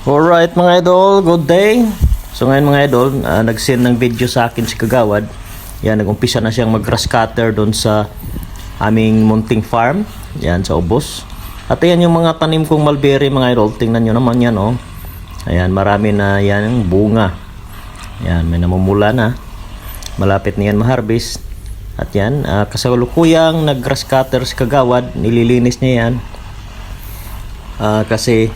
Alright mga idol, good day. So ngayon mga idol, ah, nag-send ng video sa akin si Kagawad. Yan, nag-umpisa na siyang mag-grass cutter doon sa aming munting farm. Yan, sa ubos. At ayan yung mga tanim kong mulberry mga idol. Tingnan nyo naman yan oh. Ayan, marami na yan yung bunga. Yan, may namumula na. Malapit na yan ma-harvest. At yan, uh, kasalukuyang nag-grass cutter si Kagawad. Nililinis niya yan. Ah, kasi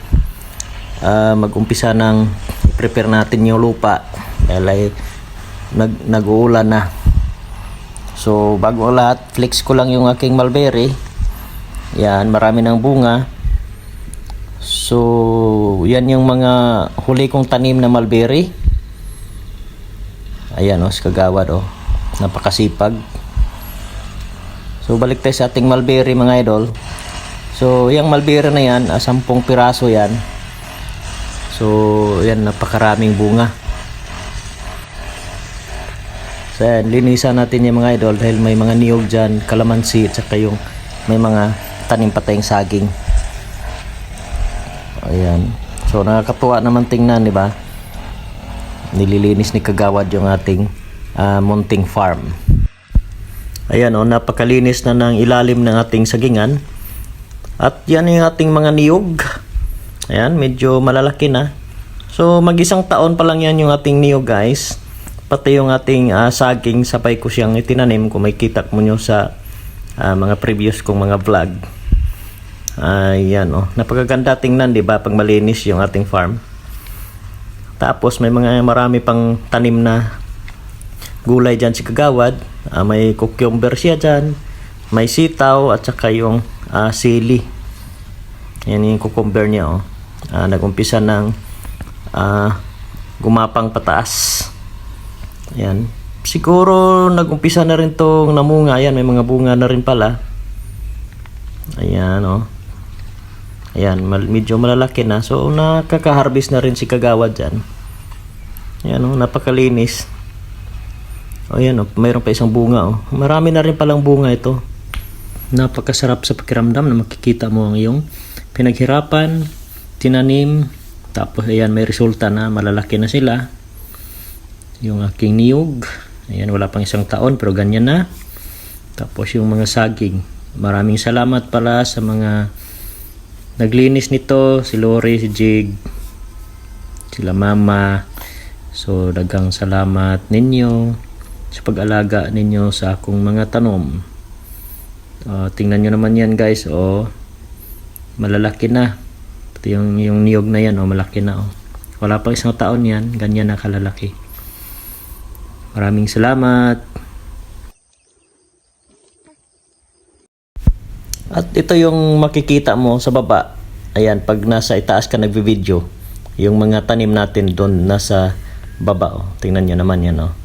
ah, mag-umpisa ng prepare natin yung lupa. Dahil ay nag nag-uulan na. So bago lahat flex ko lang yung aking mulberry. Yan marami ng bunga. So yan yung mga huli kong tanim na mulberry. Ayan o, oh, kagawad o napakasipag. So balik tayo sa ating mulberry mga idol. So yung mulberry na yan ah, 10 piraso yan So, yan, napakaraming bunga. So, yan, linisan natin yung mga idol dahil may mga niyog dyan, kalamansi, at saka yung may mga tanim patayong saging. Ayan. So, nakakatuwa naman tingnan, di ba? Nililinis ni Kagawad yung ating ah, munting farm. Ayan, oh, napakalinis na ng ilalim ng ating sagingan. At yan yung ating mga niyog. Ayan, medyo malalaki na. So, mag-isang taon pa lang yan yung ating niyog guys. Pati yung ating ah, saging, sabay ko siyang itinanim. Kung may kita mo nyo sa ah, mga previous kong mga vlog. Ayan, oh. Napakaganda tingnan, di ba? Pag malinis yung ating farm. Tapos, may mga marami pang tanim na gulay dyan si Kagawad. Ah, may cucumber siya dyan. May sitaw at saka yung ah, sili. Yan yung cucumber niya, oh. Ah, nag-umpisa ng ah, gumapang pataas. Ayan. Siguro nag-umpisa na rin tong namunga. Ayan, may mga bunga na rin pala. Ayan, oh. Ayan, medyo malalaki na. So, nakaka-harvest na rin si Kagawad dyan. Ayan, oh, napakalinis. O, ayan, oh, mayroon pa isang bunga, oh. Marami na rin palang bunga ito. Napakasarap sa pakiramdam na makikita mo ang iyong pinaghirapan, tinanim, tapos ayan may resulta na malalaki na sila. Yung aking niyog, ayan wala pang isang taon pero ganyan na. Tapos yung mga saging. Maraming salamat pala sa mga naglinis nito, si Lori, si Jig, sila Mama. So dagang salamat ninyo sa pag-alaga ninyo sa akong mga tanom. Ah, tingnan nyo naman yan guys, oh malalaki na. Pati yung, yung niyog na yan, oh, malaki na. Oh. Wala pang isang taon yan, ganyan na kalalaki. Maraming salamat. At ito yung makikita mo sa baba. Ayan, pag nasa itaas ka nagvi-video, yung mga tanim natin doon nasa baba. Oh. Tingnan nyo naman yan. Oh.